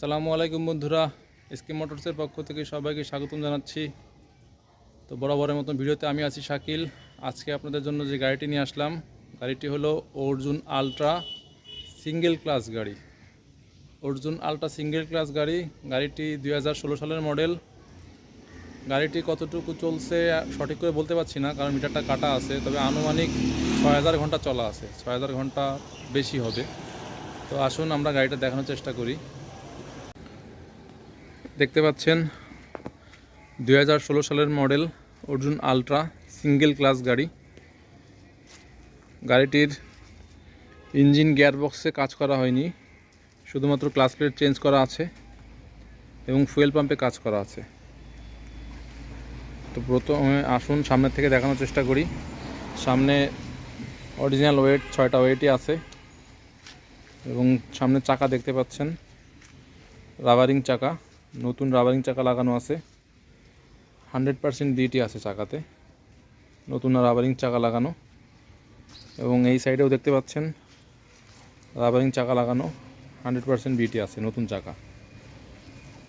আসসালামু আলাইকুম বন্ধুরা। এসকে মোটরসের পক্ষ থেকে সবাইকে স্বাগতম জানাচ্ছি। তো বরাবরের মতন ভিডিওতে আমি আছি শাকিল। আজকে আপনাদের জন্য যে গাড়িটি নিয়ে আসলাম, গাড়িটি হলো অর্জুন আলট্রা সিঙ্গেল ক্লাস গাড়ি। অর্জুন আলট্রা সিঙ্গেল ক্লাস গাড়ি, গাড়িটি দু হাজার ষোলো সালের মডেল। গাড়িটি কতটুকু চলছে সঠিক করে বলতে পারছি না, কারণ মিটারটা কাটা আছে, তবে আনুমানিক ছয় হাজার ঘণ্টা চলা আছে, ছয় হাজার ঘণ্টা বেশি হবে। তো আসুন আমরা গাড়িটা দেখানোর চেষ্টা করি। দেখতে পাচ্ছেন দু হাজার ষোলো সালের model Arjun ultra single class গাড়ি। গাড়িটির ইঞ্জিন গিয়ারবক্সে কাজ করা হয়নি, শুধুমাত্র ক্লাস প্লেট চেঞ্জ করা আছে এবং ফুয়েল পাম্পে কাজ করা আছে। তো প্রথমে আসুন, সামনের থেকে দেখানোর চেষ্টা করি। সামনে অরিজিনাল ওয়েট ছয়টা ওয়েটই আছে এবং সামনের চাকা দেখতে পাচ্ছেন রাবারিং চাকা। নতুন রাবারিং চাকা লাগানো আছে। হান্ড্রেড পারসেন্ট বিটি আছে চাকাতে। নতুন রাবারিং চাকা লাগানো। এবং এই সাইডেও দেখতে পাচ্ছেন, রাবারিং চাকা লাগানো, হান্ড্রেড পারসেন্ট বিটি আছে নতুন চাকা।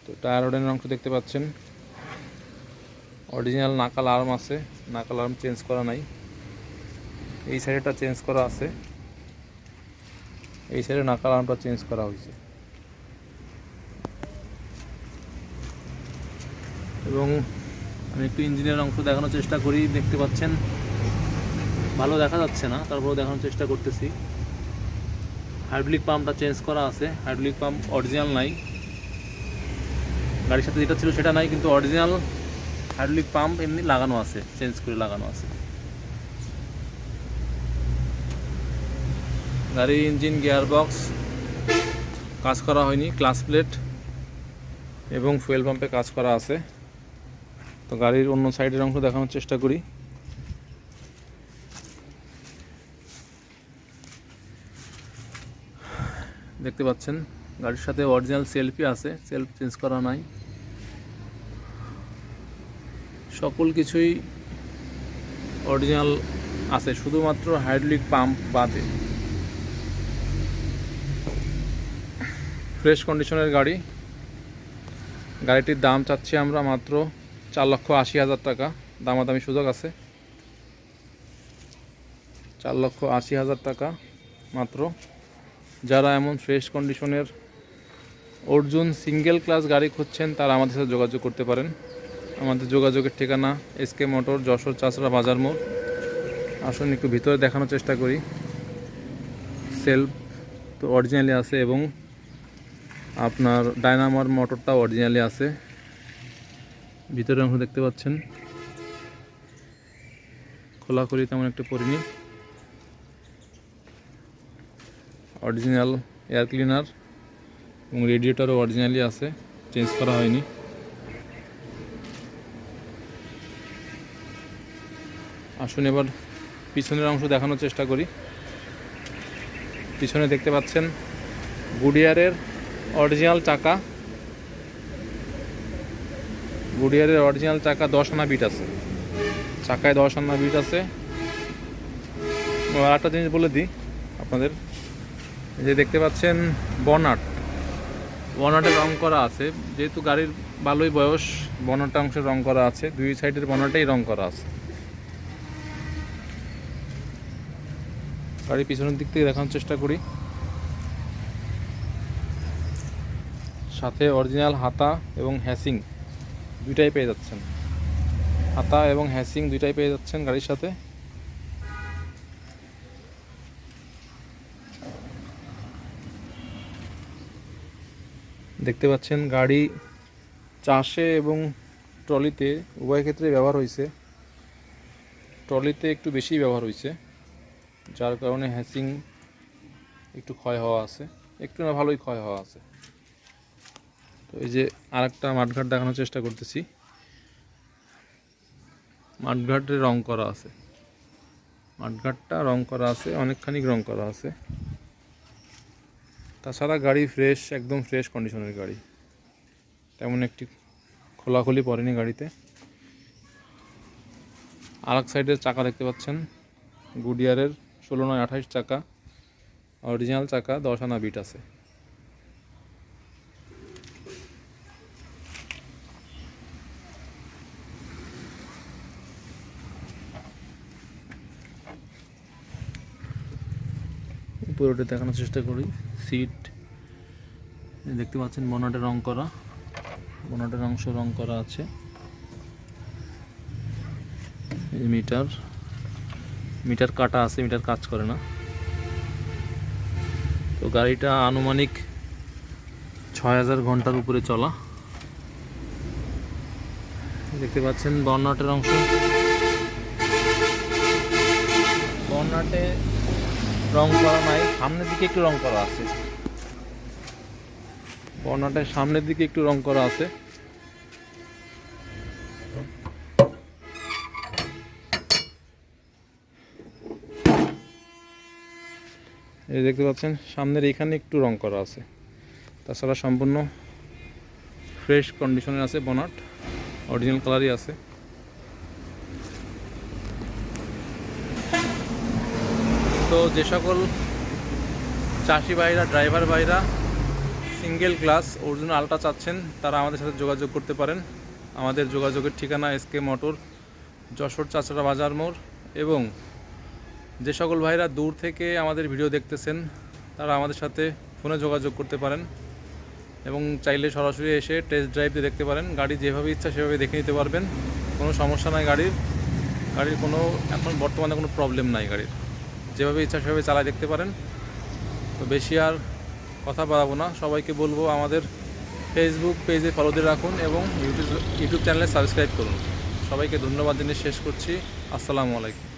তো টায়ার ওডেনের অংশ দেখতে পাচ্ছেন। অরিজিনাল নাকাল আর্ম আছে, নাকাল আর্ম চেঞ্জ করা নাই। এই সাইডেটা চেঞ্জ করা আছে। এই সাইডে নাকাল আর্মটা চেঞ্জ করা হয়েছে। এবং আমি একটু ইঞ্জিনের অংশ দেখানোর চেষ্টা করি, দেখতে পাচ্ছেন। ভালো দেখা যাচ্ছে না, তারপরেও দেখানোর চেষ্টা করতেছি। হাইড্রোলিক পাম্পটা চেঞ্জ করা আছে, হাইড্রোলিক পাম্প অরিজিনাল নাই। গাড়ির সাথে যেটা ছিল সেটা নাই, কিন্তু অরিজিনাল হাইড্রোলিক পাম্প এমনি লাগানো আছে, চেঞ্জ করে লাগানো আছে। গাড়ির ইঞ্জিন গিয়ার বক্স কাজ করা হয়নি, ক্লাস প্লেট এবং ফুয়েল পাম্পে কাজ করা আছে। তো গাড়ির অন্য সাইডের অংশ দেখানোর চেষ্টা করি। দেখতে পাচ্ছেন, গাড়ির সাথে অরিজিনাল সেলফি আছে সেলফ চেঞ্জ করা নাই। সকল কিছুই অরিজিনাল আছে, শুধুমাত্র হাইড্রোলিক পাম্প বাদে। ফ্রেশ কন্ডিশনের গাড়ি। গাড়িটির দাম চাচ্ছি আমরা মাত্র চার লক্ষ আশি হাজার টাকা। দামাদামি সুযোগ আছে। চার লক্ষ আশি হাজার টাকা মাত্র। যারা এমন ফ্রেশ কন্ডিশনের অর্জুন সিঙ্গেল ক্লাস গাড়ি খুঁজছেন, তারা আমাদের সাথে যোগাযোগ করতে পারেন। আমাদের যোগাযোগের ঠিকানা এসকে মোটর, যশোর চাষরা বাজার মোড়। আসুন একটু ভিতরে দেখানোর চেষ্টা করি। সেলফ তো অরিজিনালি আছে এবং আপনার ডায়নামার মোটরটাও অরিজিনালি আছে। ভিতরের অংশ দেখতে পাচ্ছেন। খোলাখুলি তেমন একটা পরিনি। অরিজিনাল এয়ার ক্লিনার এবং রেডিয়েটারও অরিজিনালি আছে চেঞ্জ করা হয়নি। আসুন এবার পিছনের অংশ দেখানোর চেষ্টা করি। পিছনে দেখতে পাচ্ছেন গুডিয়ারের অরিজিনাল চাকা। গুডিয়ারের অরিজিনাল চাকা দশ আনা বিট আছে। চাকায় দশ আনা বিট আছে। আর একটা জিনিস বলে দিই আপনাদের। যে দেখতে পাচ্ছেন বনাট। বনাটে রং করা আছে। যেহেতু গাড়ির ভালোই বয়স বনাটা অংশে রং করা আছে। দুই সাইডের বনাটাই রং করা আছে। গাড়ির পিছনের দিক থেকে দেখানোর চেষ্টা করি। সাথে অরিজিনাল হাতা এবং হ্যাসিং দুইটাই পেয়ে যাচ্ছেন। হাতা এবং হ্যাসিং দুইটাই পেয়ে যাচ্ছেন গাড়ির সাথে। দেখতে পাচ্ছেন গাড়ি চাষে এবং ট্রলিতে উভয় ক্ষেত্রে ব্যবহার হয়েছে ট্রলিতে একটু বেশি ব্যবহার হয়েছে যার কারণে হ্যাসিং একটু ক্ষয় হওয়া আছে। একটু না ভালোই ক্ষয় হওয়া আছে। তো এই যে আর আরেকটা মাঠঘাট দেখানোর চেষ্টা করতেছি। মাঠঘাটে রং করা আছে। মাঠঘাটটা রং করা আছে অনেকখানি রং করা আছে। তাছাড়া গাড়ি ফ্রেশ একদম ফ্রেশ কন্ডিশনের গাড়ি। তেমন একটি খোলাখুলি পড়েনি গাড়িতে। আর এক সাইডের চাকা দেখতে পাচ্ছেন। গুডিয়ারের ষোলো নয় আঠাইশ চাকা। অরিজিনাল চাকা, দশ আনা বিট আছে। পুরোটা দেখানোর চেষ্টা করি। সিট দেখতে পাচ্ছেন, বনাটে রং করা। বনাটের অংশ রং করা আছে। মিটার মিটার কাটা আছে, মিটার কাজ করে না। তো গাড়িটা আনুমানিক ছয় হাজার ঘণ্টার উপরে চলা। দেখতে পাচ্ছেন বর্নাটের অংশ। বর্নাটে রং করা নাই, সামনের দিকে একটু রং করা আছে। বর্নাটের সামনের দিকে একটু রং করা আছে। এই দেখতে পাচ্ছেন, সামনের এখানে একটু রং করা আছে। তাছাড়া সম্পূর্ণ ফ্রেশ কন্ডিশনে আছে বনাট, অরিজিনাল কালারই আছে। তো যে সকল চাষি ভাইরা ড্রাইভার ভাইরা সিঙ্গেল ক্লাস অরিজিনাল আলটা চাচ্ছেন, তারা আমাদের সাথে যোগাযোগ করতে পারেন। আমাদের যোগাযোগের ঠিকানা এসকে মোটর, যশোর চাচড়া বাজার মোড় এবং যে সকল ভাইরা দূর থেকে আমাদের ভিডিও দেখতেছেন, তারা আমাদের সাথে ফোনে যোগাযোগ করতে পারেন এবং চাইলে সরাসরি এসে টেস্ট ড্রাইভ দিয়ে দেখতে পারেন। গাড়ি যেভাবে ইচ্ছা সেভাবে দেখে নিতে পারবেন। কোনো সমস্যা নাই গাড়ির। গাড়ির কোনো এখন বর্তমানে কোনো প্রবলেম নাই গাড়ির। যেভাবে ইচ্ছা সেভাবে চালাই দেখতে পারেন। তো বেশি আর কথা বাড়াবো না। সবাইকে বলব আমাদের ফেসবুক পেজে ফলো দিয়ে রাখুন এবং ইউটিউব ইউটিউব চ্যানেলে সাবস্ক্রাইব করুন। সবাইকে ধন্যবাদ জানিয়ে শেষ করছি। আসসালামু আলাইকুম।